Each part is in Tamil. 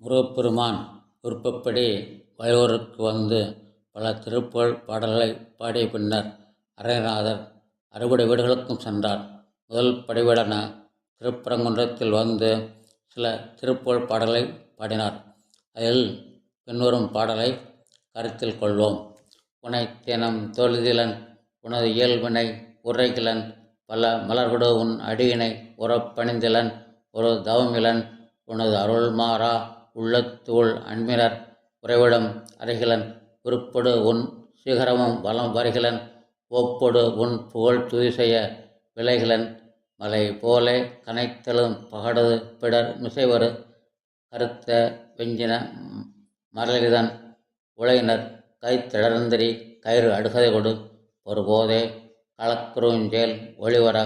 முருகப்பெருமான் விருப்பப்படி வயலூருக்கு வந்து பல திருப்புகழ் பாடல்களை பாடிய பின்னர் அரங்கநாதர் அறுபடை வீடுகளுக்கும் சென்றார். முதல் படைவீடான திருப்பரங்குன்றத்தில் வந்து சில திருப்புகழ் பாடலை பாடினார். அதில் பின்வரும் பாடலை கருத்தில் கொள்வோம். உனை தினம் தொழுதிலன் உனது இயல்பினை உரைகிலன் பல மலர்கொடு உன் அடியினை உறப்பணிந்திலன் ஒரு தவமிலன் உனது அருள்மாறா உள்ளத்தோள் அன்பினர் உறைவிடம் அருகிலன் உருப்படு உன் சிகரமும் வலம் வருகிலன் ஓப்படு உன் புகழ் துதி செய்ய விளைகிலன். மலை போலே கனைத்தலும் பகடது பிடர் மிசைவரு கருத்த வெஞ்சின மரளிதன். உலகினர் கைத்திடர்ந்தரி கயிறு அடுகதை கொடு. ஒருபோதே களக்குறுஞ்சேல் ஒளிவர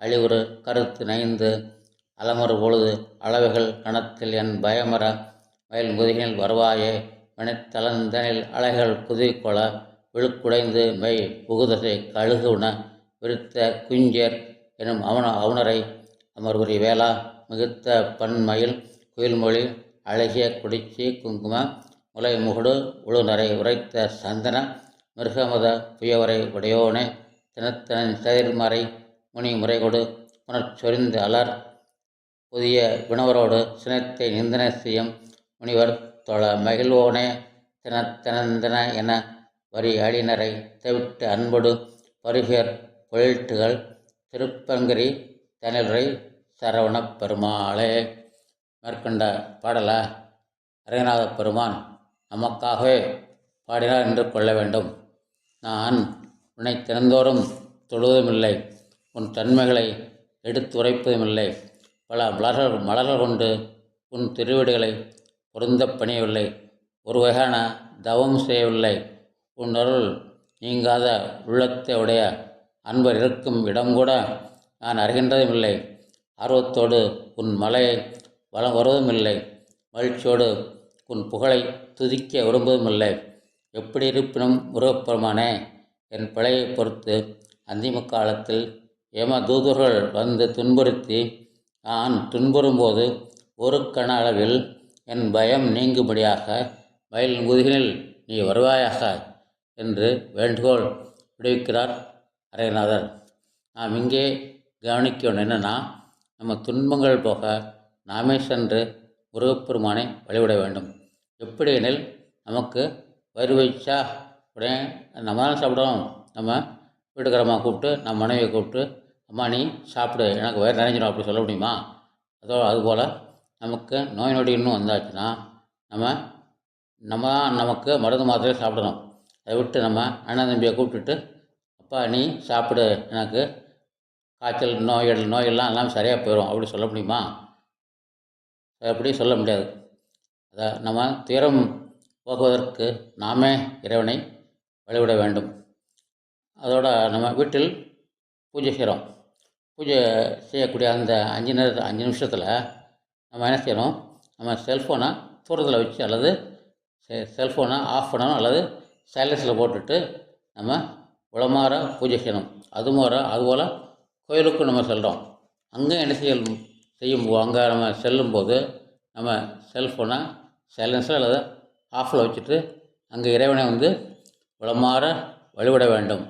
அழிவுறு கருத்து நைந்து அலமறு பொழுது அளவுகள் கணத்தில் என் பயமர மயில் முதுகினில் வருவாயே மணித்தளந்தனில் அலைகள் குதிகொள விழுக்குடைந்து மெய் புகுதசை கழுகுண விருத்த குஞ்சேர் எனும் அவன அவுணரை அமர்வுரி வேளா மிகுத்த பன்மயில் குயில்மொழி அழகிய குடிச்சி குங்கும முலை முகுடு உழுநரை உரைத்த சந்தன மிருகமத புயவரை உடையோனே தினத்தனன் செதிர்மறை முனி முறைகொடு புனற்சொரிந்து அலர் புதிய வினவரோடு சினத்தை நிந்தன செய்யும் முனிவர் தொழ மகிழ்வோனே தினத்தனந்தன என வரி அடினரை தவிட்டு அன்பொடு பருகியர் பொழிட்டுகள் திருப்பங்கிரி தனிலுரை சரவணப் பெருமாளே. மேற்கொண்ட பாடல அரங்கநாத பெருமான் நமக்காகவே பாடினார் என்று கொள்ள வேண்டும். நான் உன்னை தினந்தோறும் தொழுவதுமில்லை. உன் தன்மைகளை எடுத்துரைப்பதுமில்லை. பல மலர்கள் மலர்கள் கொண்டு உன் திருவிடுகளை பொருந்தப் பணியவில்லை. ஒரு வகையான தவம் செய்யவில்லை. உன் அருள் நீங்காத உள்ளத்தை உடைய அன்பர் இருக்கும் இடம் கூட நான் அறிகின்றதும் இல்லை ஆர்வத்தோடு உன் மலையை வலம் வருவதுமில்லை. மகிழ்ச்சியோடு உன் புகழை துதிக்க விரும்புவதுமில்லை. எப்படி இருப்பினும் முருகப்பெருமானே என் பிழையை பொறுத்து அந்திம காலத்தில் ஏம தூதர்கள் வந்து துன்புறுத்தி நான் துன்புறும்போது ஒரு கண அளவில் என் பயம் நீங்கும்படியாக மயில் முதுகினில் நீ வருவாயாக என்று வேண்டுகோள் விடுவிக்கிறார் அரைநாதர் நாம் இங்கே கவனிக்க என்னென்னா நம்ம துன்பங்கள் போக நாமே சென்று முருகப்பெருமானை வழிபட வேண்டும். எப்படி எனில் நமக்கு வயிறு வச்சா உடனே நம்ம தான் சாப்பிடுவோம் நம்ம வீட்டுக்காரமாக கூப்பிட்டு நம்ம மனைவியை கூப்பிட்டு அம்மா நீ சாப்பிடு. எனக்கு வயிறு நினைஞ்சிடும் அப்படி சொல்ல முடியுமா? அதோ அதுபோல் நமக்கு நோய் நொடி இன்னும் வந்தாச்சுன்னா நம்ம நம்ம தான் நமக்கு மருந்து மாத்திரை சாப்பிடணும். அதை விட்டு நம்ம அண்ணன் தம்பியை கூப்பிட்டுட்டு அப்பா நீ சாப்பிடு. எனக்கு காய்ச்சல் நோய்கள் நோயெல்லாம் எல்லாம் சரியாக போயிடும் அப்படி சொல்ல முடியுமா? அப்படி சொல்ல முடியாது. அதை நம்ம துயரம் போக்குவதற்கு நாமே இறைவனை வழிபட வேண்டும். அதோட நம்ம வீட்டில் பூஜை செய்கிறோம். பூஜை செய்யக்கூடிய அந்த அஞ்சு நேர அஞ்சு நிமிஷத்தில் நம்ம என்ன செய்யணும்? நம்ம செல்ஃபோனை தூரத்தில் வச்சு அல்லது செ செல்ஃபோனை ஆஃப் பண்ணணும் அல்லது சைலன்ஸில் போட்டுட்டு நம்ம உளமாற பூஜை செய்யணும். அது முறை அதுபோல் கோயிலுக்கும் நம்ம செல்கிறோம் அங்கே என்ன செய்யணும் செய்யும்? அங்கே நம்ம செல்லும்போது நம்ம செல்ஃபோனை சைலன்ஸில் அல்லது ஆஃபில் வச்சுட்டு அங்கே இறைவனை வந்து உளமாற வழிபட வேண்டும்.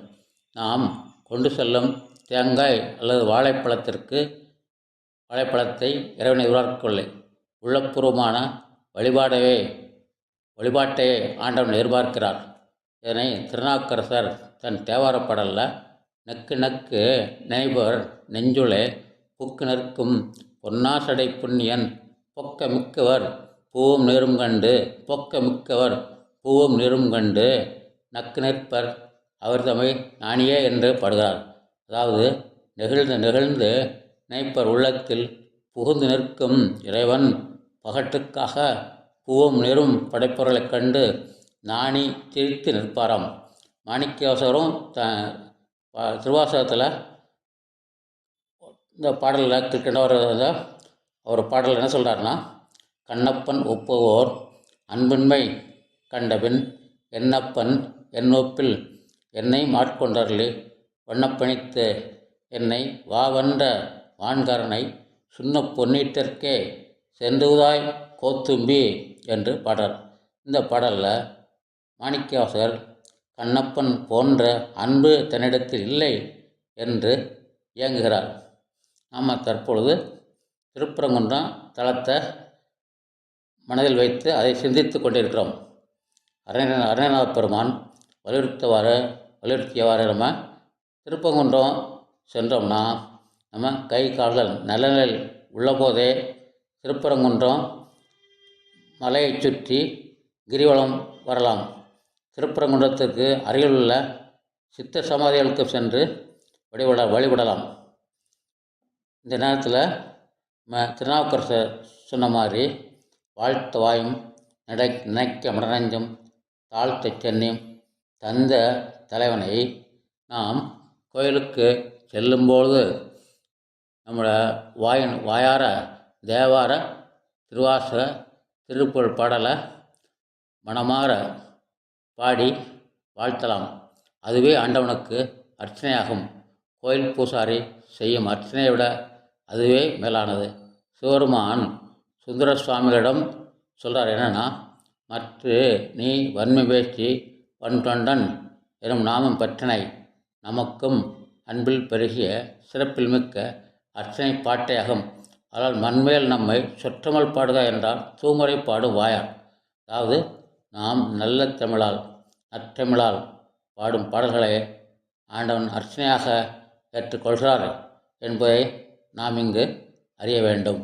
நாம் கொண்டு செல்லும் தேங்காய் அல்லது வாழைப்பழத்திற்கு வாழைப்பழத்தை இறைவனை உருவாக்கவில்லை. உள்ளபூர்வமான வழிபாடவே வழிபாட்டையே ஆண்டவன் எதிர்பார்க்கிறார். இதனை திருநாக்கரசர் தன் தேவாரப்படலில் நக்கு நக்கு நெய்பர் நெஞ்சுளே புக்கு நிற்கும் பொன்னாசடை புண்ணியன் பொக்க மிக்கவர் பூவும் நீரும் கண்டு பொக்க மிக்கவர் பூவும் நீரும் கண்டு நக்கு நிற்பர் அவர் தம்மை நாணியே என்று பாடுகிறார். அதாவது நெகிழ்ந்து நெகிழ்ந்து நினைப்பர் உள்ளத்தில் புகுந்து நிற்கும் இறைவன் பகட்டுக்காக பூவும் நிறும் படைப்பொருளைக் கண்டு நாணி திரித்து நிற்பாராம். மாணிக்கவாசகரும் த திருவாசகத்தில் இந்த பாடலில் கிருக்கின்றவர் அவர் பாடல் என்ன சொல்கிறாருன்னா கண்ணப்பன் ஒப்புவோர் அன்பின்மை கண்டபின் என்னப்பன் என்னொப்பில் என்னை மாட்கொண்டார்களே வண்ணப்பணித்த என்னை வாவென்ற வான்கரனை சுண்ணப் பொன்னீட்டிற்கே சென்றுதாய் கோத்தும்பி என்று பாடல். இந்த பாடலில் மாணிக்கவாசகர் கண்ணப்பன் போன்ற அன்பு தன்னிடத்தில் இல்லை என்று இயங்குகிறார். நாம் தற்பொழுது திருப்பரங்குன்றம் தளத்தை மனதில் வைத்து அதை சிந்தித்து கொண்டிருக்கிறோம். அரண அரணநாத பெருமான் வலியுறுத்தவாறு வலியுறுத்தியவாறு நம்ம திருப்பங்குன்றம் சென்றோம்னா நம்ம கை கால்கள் நல்ல உள்ளபோதே திருப்பரங்குன்றம் மலையை சுற்றி கிரிவலம் வரலாம். திருப்பரங்குன்றத்துக்கு அருகிலுள்ள சித்த சமாதிகளுக்கு சென்று வழிபட வழிபடலாம். இந்த நேரத்தில் ம திருநாவுக்கரசர் சொன்ன மாதிரி வாழ்த்த வாயும் நடை நினைக்க மனநஞ்சம் தாழ்த்த சென்னியும் தந்த தலைவனை நாம் கோயிலுக்கு செல்லும்பொழுது நம்மளோட வாயின் வாயார தேவார திருவாச திருப்புகழ் பாடலை மனமாற பாடி வாழ்த்தலாம். அதுவே ஆண்டவனுக்கு அர்ச்சனையாகும். கோயில் பூசாரி செய்யும் அர்ச்சனையை விட அதுவே மேலானது. சிவருமான் சுந்தர சுவாமிகளிடம் சொல்கிறார் என்னென்னா மற்ற நீ வன்மை பேசி வன்தொண்டன் எனும் நாமம் பற்றினை. நமக்கும் அன்பில் பெருகிய சிறப்பில் மிக்க அர்ச்சனை பாட்டையாகும். ஆனால் மண்மேல் நம்மை சொற்றமல் பாடுக என்றால் தூமரை பாடு வாயார் அதாவது நாம் நல்ல தமிழால் நற்றமிழால் பாடும் பாடல்களை ஆண்டவன் அர்ச்சனையாக ஏற்றுக்கொள்கிறார் என்பதை நாம் இங்கு அறிய வேண்டும்.